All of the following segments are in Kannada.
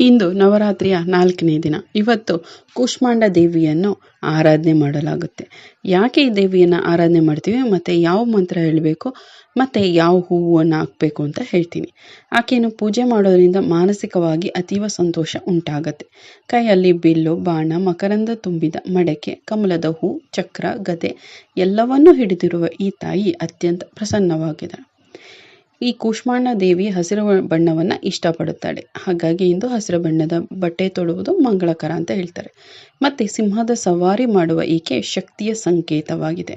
ಇಂದು ನವರಾತ್ರಿಯ ನಾಲ್ಕನೇ ದಿನ. ಇವತ್ತು ಕೂಷ್ಮಾಂಡ ದೇವಿಯನ್ನು ಆರಾಧನೆ ಮಾಡಲಾಗುತ್ತೆ. ಯಾಕೆ ಈ ದೇವಿಯನ್ನು ಆರಾಧನೆ ಮಾಡ್ತೀವಿ? ಮತ್ತು ಯಾವ ಮಂತ್ರ ಹೇಳಬೇಕು? ಮತ್ತು ಯಾವ ಹೂವನ್ನು ಹಾಕಬೇಕು ಅಂತ ಹೇಳ್ತೀನಿ. ಆಕೆಯನ್ನು ಪೂಜೆ ಮಾಡೋದ್ರಿಂದ ಮಾನಸಿಕವಾಗಿ ಅತೀವ ಸಂತೋಷ ಉಂಟಾಗತ್ತೆ. ಕೈಯಲ್ಲಿ ಬಿಲ್ಲು, ಬಾಣ, ಮಕರಂದ ತುಂಬಿದ ಮಡಕೆ, ಕಮಲದ ಹೂ, ಚಕ್ರ, ಗದೆ ಎಲ್ಲವನ್ನೂ ಹಿಡಿದಿರುವ ಈ ತಾಯಿ ಅತ್ಯಂತ ಪ್ರಸನ್ನವಾಗಿದೆ ಈ ಕೂಷ್ಮಾಂಡ ದೇವಿ ಹಸಿರು ಬಣ್ಣವನ್ನು ಇಷ್ಟಪಡುತ್ತಾಳೆ. ಹಾಗಾಗಿ ಇಂದು ಹಸಿರು ಬಣ್ಣದ ಬಟ್ಟೆ ತೊಡುವುದು ಮಂಗಳಕರ ಅಂತ ಹೇಳ್ತಾರೆ. ಮತ್ತು ಸಿಂಹದ ಸವಾರಿ ಮಾಡುವ ಈಕೆ ಶಕ್ತಿಯ ಸಂಕೇತವಾಗಿದೆ.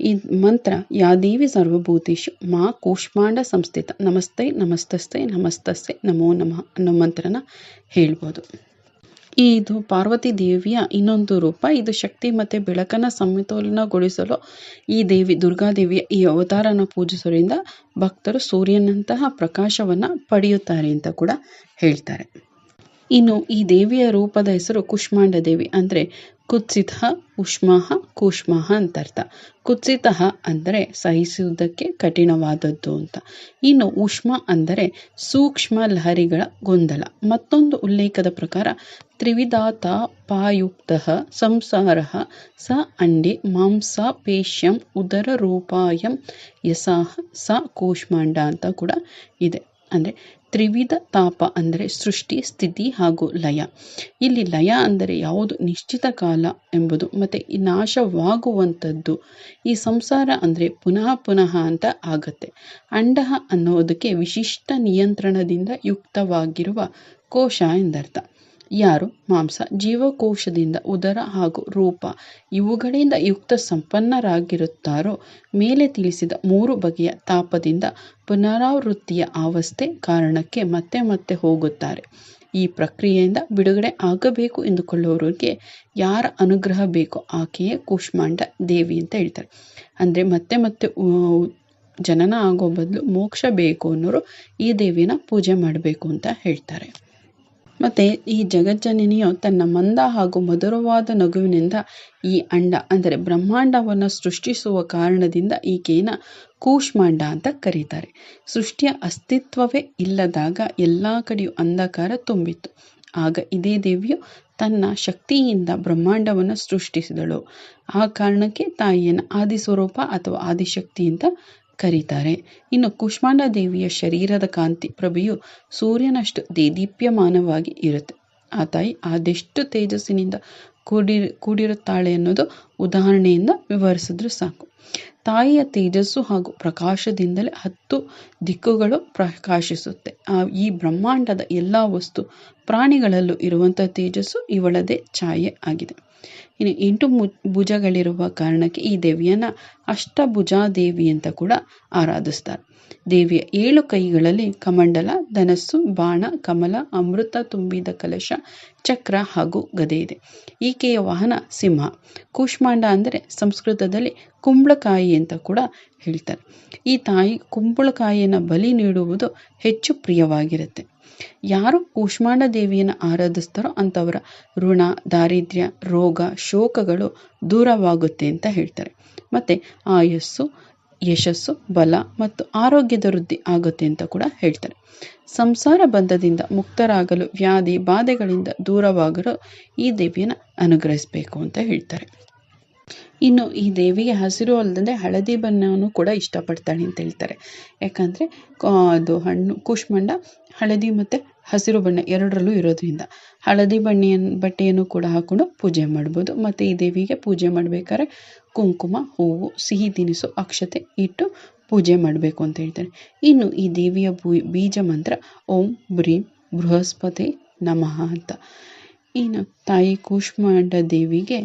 ಈ ಮಂತ್ರ, ಯಾ ದೇವಿ ಸರ್ವಭೂತೇಶು, ಮಾ ಕೂಷ್ಮಾಂಡ ಸಂಸ್ಥಿತ, ನಮಸ್ತೆ, ನಮಸ್ತಸ್ತೆ ನಮಸ್ತಸ್ತೆ, ನಮೋ ನಮಃ ಅನ್ನೋ ಮಂತ್ರನ ಹೇಳ್ಬೋದು. ಇದು ಪಾರ್ವತಿ ದೇವಿಯ ಇನ್ನೊಂದು ರೂಪ. ಇದು ಶಕ್ತಿ ಮತ್ತು ಬೆಳಕನ್ನು ಸಮತೋಲನಗೊಳಿಸಲು ಈ ದೇವಿ ದುರ್ಗಾದೇವಿಯ ಈ ಅವತಾರನ ಪೂಜಿಸೋದ್ರಿಂದ ಭಕ್ತರು ಸೂರ್ಯನಂತಹ ಪ್ರಕಾಶವನ್ನು ಪಡೆಯುತ್ತಾರೆ ಅಂತ ಕೂಡ ಹೇಳ್ತಾರೆ. ಇನ್ನು ಈ ದೇವಿಯ ರೂಪದ ಹೆಸರು ಕುಷ್ಮಾಂಡ ದೇವಿ. ಅಂದರೆ ಕುತ್ಸಿತ ಉಷ್ಮಾಹ, ಕೂಷ್ಮಾಹ ಅಂತ ಅರ್ಥ ಕುತ್ಸಿತ ಅಂದರೆ ಸಹಿಸುವುದಕ್ಕೆ ಕಠಿಣವಾದದ್ದು ಅಂತ. ಇನ್ನು ಉಷ್ಮ ಅಂದರೆ ಸೂಕ್ಷ್ಮ ಲಹರಿಗಳ ಗೊಂದಲ. ಮತ್ತೊಂದು ಉಲ್ಲೇಖದ ಪ್ರಕಾರ, ತ್ರಿವಿಧಾತ ಪಾಯುಕ್ತ ಸಂಸಾರ ಸ ಅಂಡಿ ಮಾಂಸ ಪೇಶ್ಯಂ ಉದರ ರೂಪಾಯಂ ಯಸಾಹ ಸ ಕೂಷ್ಮಾಂಡ ಅಂತ ಕೂಡ ಇದೆ. ಅಂದರೆ ತ್ರಿವಿಧ ತಾಪ ಅಂದರೆ ಸೃಷ್ಟಿ, ಸ್ಥಿತಿ ಹಾಗೂ ಲಯ. ಇಲ್ಲಿ ಲಯ ಅಂದರೆ ಯಾವುದು? ನಿಶ್ಚಿತ ಕಾಲ ಎಂಬುದು. ಮತ್ತು ಈ ನಾಶವಾಗುವಂಥದ್ದು, ಈ ಸಂಸಾರ ಅಂದರೆ ಪುನಃ ಪುನಃ ಅಂತ ಆಗತ್ತೆ. ಅಂಡಹ ಅನ್ನೋದಕ್ಕೆ ವಿಶಿಷ್ಟ ನಿಯಂತ್ರಣದಿಂದ ಯುಕ್ತವಾಗಿರುವ ಕೋಶ ಎಂದರ್ಥ. ಯಾರು? ಮಾಂಸ. ಜೀವಕೋಶದಿಂದ ಉದರ ಹಾಗೂ ರೂಪ. ಇವುಗಳಿಂದ ಯುಕ್ತ ಸಂಪನ್ನರಾಗಿರುತ್ತಾರೋ? ಮೇಲೆ ತಿಳಿಸಿದ ಮೂರು ಬಗೆಯ ತಾಪದಿಂದ ಪುನರಾವೃತ್ತಿಯ ಅವಸ್ಥೆ ಕಾರಣಕ್ಕೆ ಮತ್ತೆ ಮತ್ತೆ ಹೋಗುತ್ತಾರೆ. ಈ ಪ್ರಕ್ರಿಯೆಯಿಂದ ಬಿಡುಗಡೆ ಆಗಬೇಕು ಎಂದುಕೊಳ್ಳುವವರಿಗೆ ಯಾರ ಅನುಗ್ರಹ ಬೇಕೋ ಆಕೆಯೇ ಕೂಷ್ಮಾಂಡ ದೇವಿ ಅಂತ ಹೇಳ್ತಾರೆ. ಅಂದರೆ ಮತ್ತೆ ಮತ್ತೆ ಜನನ ಆಗೋ ಬದಲು ಮೋಕ್ಷ ಬೇಕು ಅನ್ನೋರು ಈ ದೇವಿನ ಪೂಜೆ ಮಾಡಬೇಕು ಅಂತ ಹೇಳ್ತಾರೆ. ಮತ್ತು ಈ ಜಗಜ್ಜನನಿಯು ತನ್ನ ಮಂದ ಹಾಗೂ ಮಧುರವಾದ ನಗುವಿನಿಂದ ಈ ಅಂಡ, ಅಂದರೆ ಬ್ರಹ್ಮಾಂಡವನ್ನು ಸೃಷ್ಟಿಸುವ ಕಾರಣದಿಂದ ಈಕೆಯನ್ನು ಕೂಷ್ಮಾಂಡ ಅಂತ ಕರೀತಾರೆ. ಸೃಷ್ಟಿಯ ಅಸ್ತಿತ್ವವೇ ಇಲ್ಲದಾಗ ಎಲ್ಲ ಕಡೆಯೂ ಅಂಧಕಾರ ತುಂಬಿತ್ತು. ಆಗ ಇದೇ ದೇವಿಯು ತನ್ನ ಶಕ್ತಿಯಿಂದ ಬ್ರಹ್ಮಾಂಡವನ್ನು ಸೃಷ್ಟಿಸಿದಳು. ಆ ಕಾರಣಕ್ಕೆ ತಾಯಿಯನ್ನು ಆದಿಸ್ವರೂಪ ಅಥವಾ ಆದಿಶಕ್ತಿ ಅಂತ ಕರೀತಾರೆ. ಇನ್ನು ಕುಷ್ಮಾಂಡ ದೇವಿಯ ಶರೀರದ ಕಾಂತಿ ಪ್ರಭೆಯು ಸೂರ್ಯನಷ್ಟು ದೇದೀಪ್ಯಮಾನವಾಗಿ ಇರುತ್ತೆ. ಆ ತಾಯಿ ಅದೆಷ್ಟು ತೇಜಸ್ಸಿನಿಂದ ಕೂಡಿ, ಕೂಡಿರುತ್ತಾಳೆ ಅನ್ನೋದು ಉದಾಹರಣೆಯಿಂದ ವಿವರಿಸಿದ್ರು ಸಾಕು. ತಾಯಿಯ ತೇಜಸ್ಸು ಹಾಗೂ ಪ್ರಕಾಶದಿಂದಲೇ ಹತ್ತು ದಿಕ್ಕುಗಳು ಪ್ರಕಾಶಿಸುತ್ತೆ. ಆ ಈ ಬ್ರಹ್ಮಾಂಡದ ಎಲ್ಲ ವಸ್ತು ಪ್ರಾಣಿಗಳಲ್ಲೂ ಇರುವಂಥ ತೇಜಸ್ಸು ಇವಳದೇ ಛಾಯೆ ಆಗಿದೆ. ಇನ್ನು ಎಂಟು ಮು, ಭುಜಗಳಿರುವ ಕಾರಣಕ್ಕೆ ಈ ದೇವಿಯನ್ನು ಅಷ್ಟಭುಜಾದೇವಿ ಅಂತ ಕೂಡ ಆರಾಧಿಸ್ತಾರೆ. ದೇವಿಯ ಏಳು ಕೈಗಳಲ್ಲಿ ಕಮಂಡಲ, ಧನಸ್ಸು, ಬಾಣ, ಕಮಲ, ಅಮೃತ, ತುಂಬಿದ ಕಲಶ, ಚಕ್ರ ಹಾಗೂ ಗದೆ ಇದೆ. ಈಕೆಯ ವಾಹನ ಸಿಂಹ. ಕೂಷ್ಮಾಂಡ ಅಂದರೆ ಸಂಸ್ಕೃತದಲ್ಲಿ ಕುಂಬಳಕಾಯಿ ಅಂತ ಕೂಡ ಹೇಳ್ತಾರೆ. ಈ ತಾಯಿ ಕುಂಬಳಕಾಯಿಯನ್ನು ಬಲಿ ನೀಡುವುದು ಹೆಚ್ಚು ಪ್ರಿಯವಾಗಿರುತ್ತೆ. ಯಾರು ಕೂಷ್ಮಾಂಡ ದೇವಿಯನ್ನು ಆರಾಧಿಸ್ತಾರೋ ಅಂಥವರ ಋಣ, ದಾರಿದ್ರ್ಯ, ರೋಗ, ಶೋಕಗಳು ದೂರವಾಗುತ್ತೆ ಅಂತ ಹೇಳ್ತಾರೆ. ಮತ್ತು ಆಯಸ್ಸು, ಯಶಸ್ಸು, ಬಲ ಮತ್ತು ಆರೋಗ್ಯದ ವೃದ್ಧಿ ಆಗುತ್ತೆ ಅಂತ ಕೂಡ ಹೇಳ್ತಾರೆ. ಸಂಸಾರ ಬಂಧದಿಂದ ಮುಕ್ತರಾಗಲು ವ್ಯಾಧಿ, ಬಾಧೆಗಳಿಂದ ದೂರವಾಗಲು ಈ ದೇವಿಯನ್ನು ಅನುಗ್ರಹಿಸಬೇಕು ಅಂತ ಹೇಳ್ತಾರೆ. ಇನ್ನು ಈ ದೇವಿಗೆ ಹಸಿರು ಅಲ್ಲದೆ ಹಳದಿ ಬಣ್ಣವನ್ನು ಕೂಡ ಇಷ್ಟಪಡ್ತಾಳೆ ಅಂತ ಹೇಳ್ತಾರೆ. ಯಾಕಂದರೆ ಅದು ಹಣ್ಣು, ಕೂಷ್ಮಂಡ ಹಳದಿ ಮತ್ತು ಹಸಿರು ಬಣ್ಣ ಎರಡರಲ್ಲೂ ಇರೋದ್ರಿಂದ. ಹಳದಿ ಬಣ್ಣೆಯನ್ನು ಬಟ್ಟೆಯನ್ನು ಕೂಡ ಹಾಕ್ಕೊಂಡು ಪೂಜೆ ಮಾಡ್ಬೋದು. ಮತ್ತು ಈ ದೇವಿಗೆ ಪೂಜೆ ಮಾಡಬೇಕಾದ್ರೆ ಕುಂಕುಮ, ಹೂವು, ಸಿಹಿ ತಿನಿಸು, ಅಕ್ಷತೆ ಇಟ್ಟು ಪೂಜೆ ಮಾಡಬೇಕು ಅಂತ ಹೇಳ್ತಾರೆ. ಇನ್ನು ಈ ದೇವಿಯ ಬೀಜ ಮಂತ್ರ ಓಂ ಬ್ರೀಂ ಬೃಹಸ್ಪತಿ ನಮಃ ಅಂತ. ಇನ್ನು ತಾಯಿ ಕೂಷ್ಮಾಂಡ ದೇವಿಗೆ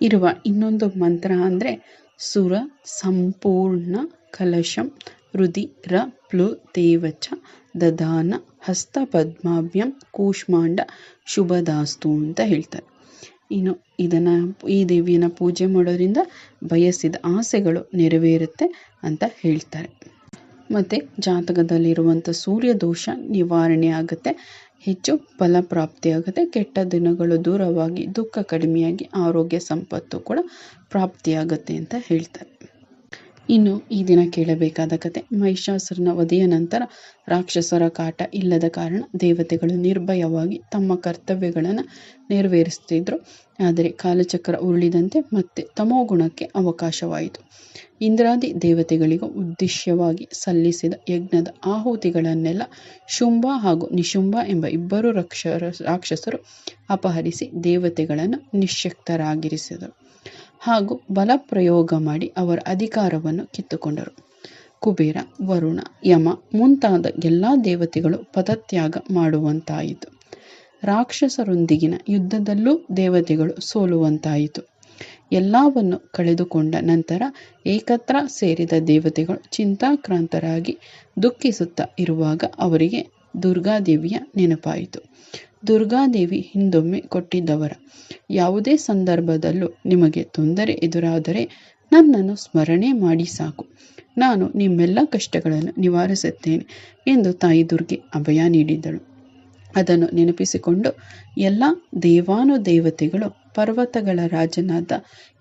ಇರುವ ಇನ್ನೊಂದು ಮಂತ್ರ ಅಂದರೆ ಸುರ, ಸಂಪೂರ್ಣ, ಕಲಶಂ ರುದಿರ ಪ್ಲು ದೇವಚ ದದಾನ ಹಸ್ತ ಪದ್ಮಾಭ್ಯಂ, ಕೂಷ್ಮಾಂಡ, ಶುಭದಾಸ್ತು ಅಂತ ಹೇಳ್ತಾರೆ. ಇನ್ನು ಇದನ್ನು ಈ ದೇವಿಯನ್ನು ಪೂಜೆ ಮಾಡೋದ್ರಿಂದ ಬಯಸಿದ ಆಸೆಗಳು ನೆರವೇರುತ್ತೆ ಅಂತ ಹೇಳ್ತಾರೆ. ಮತ್ತು ಜಾತಕದಲ್ಲಿರುವಂಥ ಸೂರ್ಯ ದೋಷ ನಿವಾರಣೆ ಆಗುತ್ತೆ. ಹೆಚ್ಚು ಫಲ ಪ್ರಾಪ್ತಿಯಾಗುತ್ತೆ ಕೆಟ್ಟ ದಿನಗಳು ದೂರವಾಗಿ ದುಃಖ ಕಡಿಮೆಯಾಗಿ ಆರೋಗ್ಯ ಸಂಪತ್ತು ಕೂಡ ಪ್ರಾಪ್ತಿಯಾಗುತ್ತೆ ಅಂತ ಹೇಳ್ತಾರೆ. ಇನ್ನು ಈ ದಿನ ಕೇಳಬೇಕಾದ ಕತೆ. ಮಹಿಷಾಸುರನ ವಧೆಯ ನಂತರ ರಾಕ್ಷಸರ ಕಾಟ ಇಲ್ಲದ ಕಾರಣ ದೇವತೆಗಳು ನಿರ್ಭಯವಾಗಿ ತಮ್ಮ ಕರ್ತವ್ಯಗಳನ್ನು ನೆರವೇರಿಸುತ್ತಿದ್ದರು ಆದರೆ ಕಾಲಚಕ್ರ ಉರುಳಿದಂತೆ ಮತ್ತೆ ತಮೋಗುಣಕ್ಕೆ ಅವಕಾಶವಾಯಿತು. ಇಂದ್ರಾದಿ ದೇವತೆಗಳಿಗೂ ಉದ್ದೇಶವಾಗಿ ಸಲ್ಲಿಸಿದ ಯಜ್ಞದ ಆಹುತಿಗಳನ್ನೆಲ್ಲ ಶುಂಭ ಹಾಗೂ ನಿಶುಂಭ ಎಂಬ ಇಬ್ಬರು ರಾಕ್ಷಸರು ಅಪಹರಿಸಿ ದೇವತೆಗಳನ್ನು ನಿಶ್ಯಕ್ತರಾಗಿರಿಸಿದರು. ಹಾಗೂ ಬಲಪ್ರಯೋಗ ಮಾಡಿ ಅವರ ಅಧಿಕಾರವನ್ನು ಕಿತ್ತುಕೊಂಡರು. ಕುಬೇರ, ವರುಣ, ಯಮ ಮುಂತಾದ ಎಲ್ಲ ದೇವತೆಗಳು ಪದತ್ಯಾಗ ಮಾಡುವಂತಾಯಿತು. ರಾಕ್ಷಸರೊಂದಿಗಿನ ಯುದ್ಧದಲ್ಲೂ ದೇವತೆಗಳು ಸೋಲುವಂತಾಯಿತು. ಎಲ್ಲವನ್ನು ಕಳೆದುಕೊಂಡ ನಂತರ ಏಕತ್ರ ಸೇರಿದ ದೇವತೆಗಳು ಚಿಂತಾಕ್ರಾಂತರಾಗಿ ದುಃಖಿಸುತ್ತಾ ಇರುವಾಗ ಅವರಿಗೆ ದುರ್ಗಾದೇವಿಯ ನೆನಪಾಯಿತು. ದುರ್ಗಾದೇವಿ ಹಿಂದೊಮ್ಮೆ ಕೊಟ್ಟಿದ್ದವರ. ಯಾವುದೇ ಸಂದರ್ಭದಲ್ಲೂ ನಿಮಗೆ ತೊಂದರೆ ಎದುರಾದರೆ ನನ್ನನ್ನು ಸ್ಮರಣೆ ಮಾಡಿ ಸಾಕು. ನಾನು ನಿಮ್ಮೆಲ್ಲ ಕಷ್ಟಗಳನ್ನು ನಿವಾರಿಸುತ್ತೇನೆ ಎಂದು ತಾಯಿ ದುರ್ಗೆ ಅಭಯ ನೀಡಿದ್ದಳು. ಅದನ್ನು ನೆನಪಿಸಿಕೊಂಡು ಎಲ್ಲ ದೇವಾನುದೇವತೆಗಳು ಪರ್ವತಗಳ ರಾಜನಾದ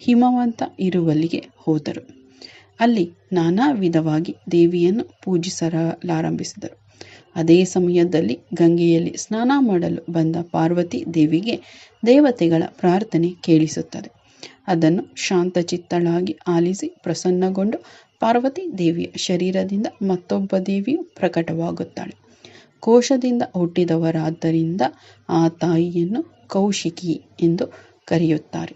ಹಿಮವಂತ ಇರುವಲ್ಲಿಗೆ ಹೋದರು. ಅಲ್ಲಿ ನಾನಾ ವಿಧವಾಗಿ ದೇವಿಯನ್ನು ಪೂಜಿಸಲಾರಂಭಿಸಿದರು. ಅದೇ ಸಮಯದಲ್ಲಿ ಗಂಗೆಯಲ್ಲಿ ಸ್ನಾನ ಮಾಡಲು ಬಂದ ಪಾರ್ವತಿ ದೇವಿಗೆ ದೇವತೆಗಳ ಪ್ರಾರ್ಥನೆ ಕೇಳಿಸುತ್ತದೆ. ಅದನ್ನು ಶಾಂತಚಿತ್ತಳಾಗಿ ಆಲಿಸಿ ಪ್ರಸನ್ನಗೊಂಡು ಪಾರ್ವತಿ ದೇವಿಯ ಶರೀರದಿಂದ ಮತ್ತೊಬ್ಬ ದೇವಿಯು ಪ್ರಕಟವಾಗುತ್ತಾಳೆ. ಕೋಶದಿಂದ ಹುಟ್ಟಿದವರಾದ್ದರಿಂದ ಆ ತಾಯಿಯನ್ನು ಕೌಶಿಕಿ ಎಂದು ಕರೆಯುತ್ತಾರೆ.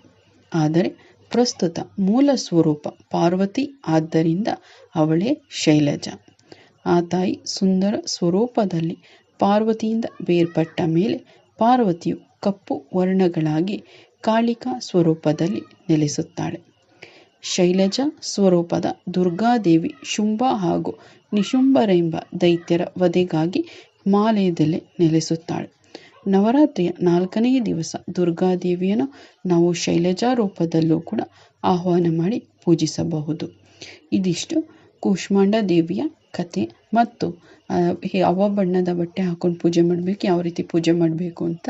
ಆದರೆ ಪ್ರಸ್ತುತ ಮೂಲ ಸ್ವರೂಪ ಪಾರ್ವತಿ, ಆದ್ದರಿಂದ ಅವಳೇ ಶೈಲಜ. ಆ ತಾಯಿ ಸುಂದರ ಸ್ವರೂಪದಲ್ಲಿ ಪಾರ್ವತಿಯಿಂದ ಬೇರ್ಪಟ್ಟ ಮೇಲೆ ಪಾರ್ವತಿಯು ಕಪ್ಪು ವರ್ಣಗಳಾಗಿ ಕಾಳಿಕಾ ಸ್ವರೂಪದಲ್ಲಿ ನೆಲೆಸುತ್ತಾಳೆ. ಶೈಲಜ ಸ್ವರೂಪದ ದುರ್ಗಾದೇವಿ ಶುಂಭ ಹಾಗೂ ನಿಶುಂಭರೆಂಬ ದೈತ್ಯರ ವಧೆಗಾಗಿ ಹಿಮಾಲಯದಲ್ಲಿ ನೆಲೆಸುತ್ತಾಳೆ. ನವರಾತ್ರಿಯ ನಾಲ್ಕನೇ ದಿವಸ ದುರ್ಗಾದೇವಿಯನ್ನು ನಾವು ಶೈಲಜಾ ರೂಪದಲ್ಲೂ ಕೂಡ ಆಹ್ವಾನ ಮಾಡಿ ಪೂಜಿಸಬಹುದು. ಇದಿಷ್ಟು ಕೂಷ್ಮಾಂಡ ದೇವಿಯ ಕತೆ. ಮತ್ತು ಯಾವ ಬಣ್ಣದ ಬಟ್ಟೆ ಹಾಕೊಂಡು ಪೂಜೆ ಮಾಡಬೇಕು, ಯಾವ ರೀತಿ ಪೂಜೆ ಮಾಡಬೇಕು ಅಂತ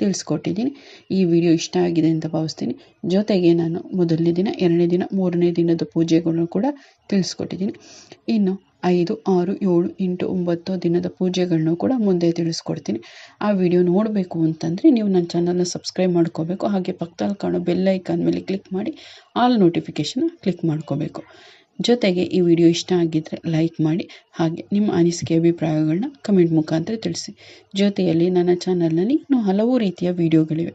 ತಿಳಿಸ್ಕೊಟ್ಟಿದ್ದೀನಿ. ಈ ವಿಡಿಯೋ ಇಷ್ಟ ಆಗಿದೆ ಅಂತ ಭಾವಿಸ್ತೀನಿ. ಜೊತೆಗೆ ನಾನು ಮೊದಲನೇ ದಿನ, ಎರಡನೇ ದಿನ, ಮೂರನೇ ದಿನದ ಪೂಜೆಗಳನ್ನು ಕೂಡ ತಿಳಿಸ್ಕೊಟ್ಟಿದ್ದೀನಿ. ಇನ್ನು ಐದು, ಆರು, ಏಳು, ಎಂಟು, ಒಂಬತ್ತು ದಿನದ ಪೂಜೆಗಳನ್ನೂ ಕೂಡ ಮುಂದೆ ತಿಳಿಸ್ಕೊಡ್ತೀನಿ. ಆ ವಿಡಿಯೋ ನೋಡಬೇಕು ಅಂತಂದರೆ ನೀವು ನನ್ನ ಚಾನಲ್ನ ಸಬ್ಸ್ಕ್ರೈಬ್ ಮಾಡ್ಕೋಬೇಕು. ಹಾಗೆ ಪಕ್ಕದಲ್ಲಿ ಕಾಣೋ ಬೆಲ್ ಐಕಾನ್ ಮೇಲೆ ಕ್ಲಿಕ್ ಮಾಡಿ, ಆಲ್ ನೋಟಿಫಿಕೇಷನ್ ಕ್ಲಿಕ್ ಮಾಡ್ಕೋಬೇಕು. ಜೊತೆಗೆ ಈ ವಿಡಿಯೋ ಇಷ್ಟ ಆಗಿದ್ದರೆ ಲೈಕ್ ಮಾಡಿ ಹಾಗೆ ನಿಮ್ಮ ಅನಿಸಿಕೆ ಅಭಿಪ್ರಾಯಗಳನ್ನ ಕಮೆಂಟ್ ಮುಖಾಂತರ ತಿಳಿಸಿ. ಜೊತೆಯಲ್ಲಿ ನನ್ನ ಚಾನಲ್ನಲ್ಲಿ ಇನ್ನೂ ಹಲವು ರೀತಿಯ ವಿಡಿಯೋಗಳಿವೆ.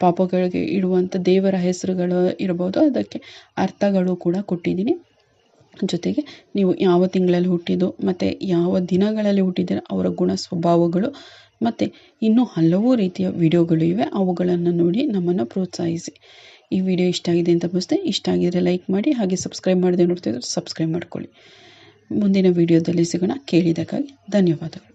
ಪಾಪಗಳಿಗೆ ಇಡುವಂಥ ದೇವರ ಹೆಸರುಗಳು ಇರಬಹುದು, ಅದಕ್ಕೆ ಅರ್ಥಗಳು ಕೂಡ ಕೊಟ್ಟಿದ್ದೀನಿ. ಜೊತೆಗೆ ನೀವು ಯಾವ ತಿಂಗಳಲ್ಲಿ ಹುಟ್ಟಿದ್ದು, ಮತ್ತು ಯಾವ ದಿನಗಳಲ್ಲಿ ಹುಟ್ಟಿದ್ದೀರ, ಅವರ ಗುಣ ಸ್ವಭಾವಗಳು, ಮತ್ತು ಇನ್ನೂ ಹಲವು ರೀತಿಯ ವಿಡಿಯೋಗಳು ಇವೆ. ಅವುಗಳನ್ನು ನೋಡಿ ನಮ್ಮನ್ನು ಪ್ರೋತ್ಸಾಹಿಸಿ. ಈ ವಿಡಿಯೋ ಇಷ್ಟ ಆಗಿದೆ ಅಂತ ಬಸ್ತೆ ಇಷ್ಟ ಆಗಿದ್ರೆ ಲೈಕ್ ಮಾಡಿ, ಹಾಗೆ ಸಬ್ಸ್ಕ್ರೈಬ್ ಮಾಡದೆ ನೋಡ್ತಿದ್ರೆ ಸಬ್ಸ್ಕ್ರೈಬ್ ಮಾಡ್ಕೊಳ್ಳಿ. ಮುಂದಿನ ವಿಡಿಯೋದಲ್ಲಿ ಸಿಗೋಣ. ಕೇಳಿದ್ದಕ್ಕಾಗಿ ಧನ್ಯವಾದಗಳು.